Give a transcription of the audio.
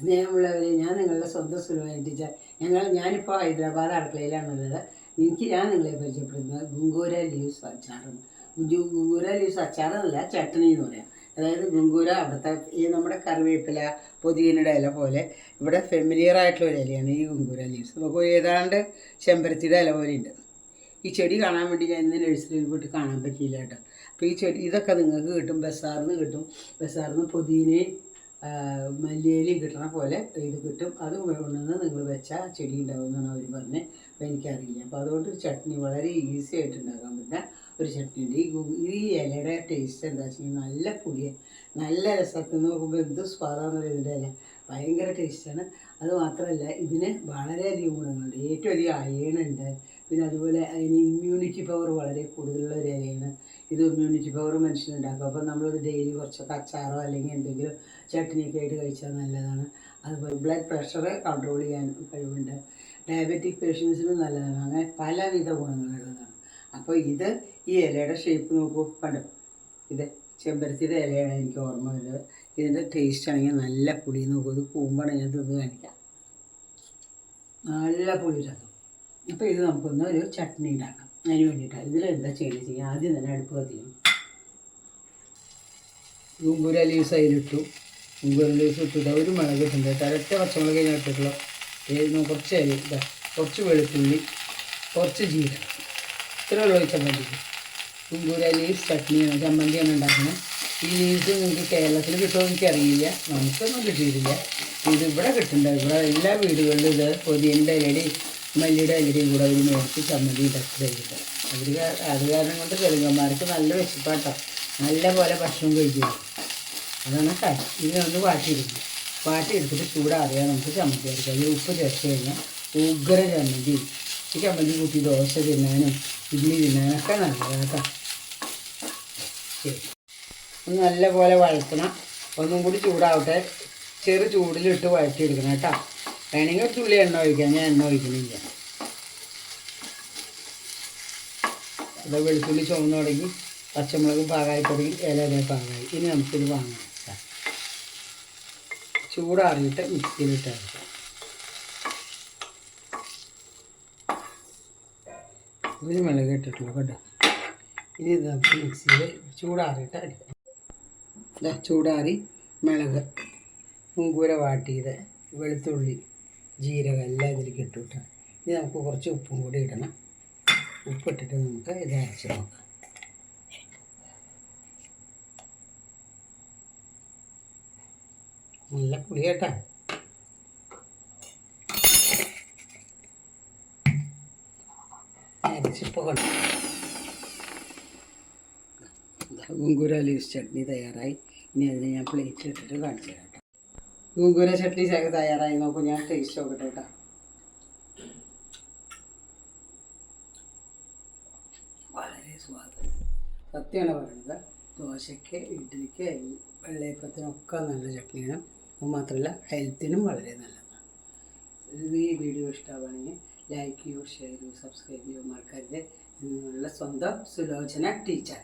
സ്നേഹമുള്ളവരെ ഞാൻ നിങ്ങളുടെ സ്വന്തം സുലഭൻ ടീച്ചർ. ഞങ്ങൾ ഞാനിപ്പോൾ ഹൈദരാബാദ് അടുക്കളയിലാണുള്ളത്. എനിക്ക് ഞാൻ നിങ്ങളെ പരിചയപ്പെടുന്നത് ഗുങ്കൂര ലീവ്സ് അച്ചാറാണ് ഗു- ഗുങ്കൂര ലീവ്സ് അച്ചാറെന്നല്ല ചട്ടണി എന്ന് പറയാം. അതായത് ഗുങ്കൂര അവിടുത്തെ ഈ നമ്മുടെ കറിവേപ്പില പുതിയനയുടെ ഇല പോലെ ഇവിടെ ഫെമിലിയർ ആയിട്ടുള്ള ഒരു ഇലയാണ് ഈ ഗുങ്കൂര ലീവ്സ്. നമുക്ക് ഏതാണ്ട് ചെമ്പരത്തിയുടെ ഇല പോലെ ഉണ്ട്. ഈ ചെടി കാണാൻ വേണ്ടി ഞാൻ ഇന്ന് നഴ്സറിയിൽ പോയിട്ട് കാണാൻ പറ്റിയില്ല കേട്ടോ. അപ്പോൾ ഈ ചെടി ഇതൊക്കെ നിങ്ങൾക്ക് കിട്ടും. ബസാറിന്ന് കിട്ടും. ബസാറിന്ന് പുതിനയും മല്ലിയിലയും കിട്ടണ പോലെ ഇത് കിട്ടും. അത് കൊണ്ടുവന്ന് നിങ്ങൾ വെച്ചാൽ ചെടി ഉണ്ടാവും എന്നാണ് അവർ പറഞ്ഞത് അപ്പോൾ എനിക്കറിയില്ല. അപ്പോൾ അതുകൊണ്ട് ഒരു ചട്നി വളരെ ഈസി ആയിട്ട് ഉണ്ടാക്കാൻ പറ്റുന്ന ഒരു ചട്നി ഉണ്ട്. ഈ ഈ ഇലയുടെ ടേസ്റ്റ് എന്താ വെച്ചാൽ നല്ല പുളിയ നല്ല രസത്തിൽ നോക്കുമ്പോൾ എന്ത് സ്വാദാന്ന് ഇതിന്റെ ഇല? ഭയങ്കര ടേസ്റ്റാണ് അത് മാത്രമല്ല ഇതിന് വളരെയധികം ഗുണങ്ങളുണ്ട്. ഏറ്റവും അധികം അയണുണ്ട് പിന്നെ അതുപോലെ അതിന് ഇമ്മ്യൂണിറ്റി പവർ വളരെ കൂടുതലുള്ള ഒരു ഇലയാണ്. ഇത് ഇമ്മ്യൂണിറ്റി പവർ മനുഷ്യനുണ്ടാക്കും. അപ്പോൾ നമ്മളൊരു ഡെയിലി കുറച്ചൊക്കെ അച്ചാറോ അല്ലെങ്കിൽ എന്തെങ്കിലും ചട്നിയൊക്കെ ആയിട്ട് കഴിച്ചാൽ നല്ലതാണ്. അതുപോലെ ബ്ലഡ് പ്രഷർ കൺട്രോൾ ചെയ്യാൻ കഴിവുണ്ട്. ഡയബറ്റിക് പേഷ്യൻസിനും നല്ലതാണ്. അങ്ങനെ പലവിധ ഗുണങ്ങളുള്ളതാണ്. അപ്പോൾ ഇത് ഈ ഇലയുടെ ഷേപ്പ് നോക്കൂ. കണ്ടോ? ഇത് ചെമ്പരത്തിയുടെ ഇലയാണ് എനിക്ക് ഓർമ്മ വരുന്നത്. ഇതിന്റെ ടേസ്റ്റ് ആണെങ്കിൽ നല്ല പുളി. നോക്കും ഇത് കൂമ്പാണ്. ഞാൻ തിന്ന് കാണിക്കാം. നല്ല പുളി രസം അപ്പോൾ ഇത് നമുക്കൊന്ന് ഒരു ചട്നി ഉണ്ടാക്കാം. അതിന് വേണ്ടിയിട്ടാണ് ഇതിലെന്താ ചെയ്യണമെന്ന് ചെയ്യാം. ആദ്യം തന്നെ അടുപ്പ് കത്തിക്കും ഗുങ്കൂര ലീവ്സ് അതിലിട്ടു. ഗുങ്കൂര ലീവ്സ് ഇട്ടിട്ട് ഒരു മുളക് ഇട്ടുണ്ട് ഒരൊറ്റ പച്ചമുളക് ഞാൻ ഇട്ടിട്ടുള്ള കുറച്ച് അരി കുറച്ച് വെളുത്തുള്ളി കുറച്ച് ജീരകം. ഇത്ര ഉള്ള ചമ്മന്തിക്ക് ഗുങ്കൂര ലീവ്സ് ചട്നിയാണ് ചമ്മന്തിയാണ് ഉണ്ടാക്കുന്നത്. ഈ ലീവ്സ് നിങ്ങൾക്ക് കേരളത്തിൽ കിട്ടുമോ എനിക്കറിയില്ല. നമുക്കൊന്നും കിട്ടിയിട്ടില്ല. ഇത് ഇവിടെ കിട്ടുന്നുണ്ട് ഇവിടെ എല്ലാ വീടുകളിലും ഇത് പൊതിയന്റെ ഇലയുടെയും മല്ലിയുടെ ഇലയുടെയും കൂടെ അവർ മേടിച്ച് ചമ്മന്തി ഇതൊക്കെ കഴിക്കുന്നത് അവർ അത് കാരണം കൊണ്ട് തെലുങ്കന്മാർക്ക് നല്ല വിശപ്പാട്ടോ. നല്ല പോലെ ഭക്ഷണം കഴിക്കുക അതാണ് കാര്യം ഇതിനൊന്ന് വാട്ടിയിരിക്കും വാട്ടിയെടുത്തിട്ട് ചൂടാറിയാൽ നമുക്ക് ചമ്മന്തി അരക്കാം. അതിൽ ഉപ്പ് ചേർത്ത് കഴിഞ്ഞാൽ ഉഗ്ര ചമ്മന്തി. ഈ ചമ്മന്തി കൂട്ടി ദോശ തിന്നാനും ഇഡ്ഡലി തിന്നാനൊക്കെ കേട്ടോ ശരി. ഒന്ന് നല്ല പോലെ വഴറ്റണം. ഒന്നും കൂടി ചൂടാവട്ടെ. ചെറു ചൂടിലിട്ട് വഴറ്റിയെടുക്കണം കേട്ടോ. വേണമെങ്കിൽ ഒരു എണ്ണ ഒഴിക്കാം. ഞാൻ എണ്ണ ഒഴിക്കണില്ല അത് വെളുത്തുള്ളി ചുവന്ന് തുടങ്ങി പച്ചമുളക് പാകമായി തുടങ്ങി ഇല ഇല പാകമായി ഇനി നമുക്കിത് വാങ്ങാം. ചൂടാറിയിട്ട് മിക്സിയിലിട്ട് അരക്കാം. ഒരു മുളക് ഇട്ടിട്ടുള്ളൂ കേട്ടോ. ഇനി ഇത് നമുക്ക് മിക്സിയിൽ ചൂടാറിയിട്ട് അടിക്കാം ചൂടാറി മിളക് മുങ്കൂര വാട്ടിയത് വെളുത്തുള്ളി. ജീരകം എല്ലാം ഇതിലേക്ക് ഇട്ടു ഇനി നമുക്ക് കുറച്ച് ഉപ്പും കൂടി ഇടണം. ഉപ്പിട്ടിട്ട് നമുക്ക് ഇത് അരച്ച് നോക്കാം. നല്ല പുളി കേട്ടാ. അരച്ചിപ്പോൾ കൊണ്ട് ഗുങ്കുര ചട്നി തയ്യാറായി. ഇനി അതിനെ ഞാൻ പ്ലേറ്റിൽ ഇട്ടിട്ട് കാണിച്ചു തരാം. ഗുങ്കുര ചട്നി ചക തയ്യാറായി. നോക്കൂ ഞാൻ ടേസ്റ്റ് നോക്കട്ടെ കേട്ടോ. വളരെ സ്വാദം. സത്യമാണ് പറയുന്നത്. ദോശയ്ക്ക് ഇഡ്ഡലിക്ക് വെള്ളയപ്പത്തിനൊക്കെ നല്ല ചട്നിയാണ്. അത് മാത്രമല്ല ഹെൽത്തിനും വളരെ നല്ലതാണ്. ഈ വീഡിയോ ഇഷ്ടമാണെങ്കിൽ ലൈക്ക് ചെയ്യൂ ഷെയർ ചെയ്യൂ സബ്സ്ക്രൈബ് ചെയ്യൂ മറക്കരുത്. നിങ്ങളുടെ സ്വന്തം സുലോചന ടീച്ചർ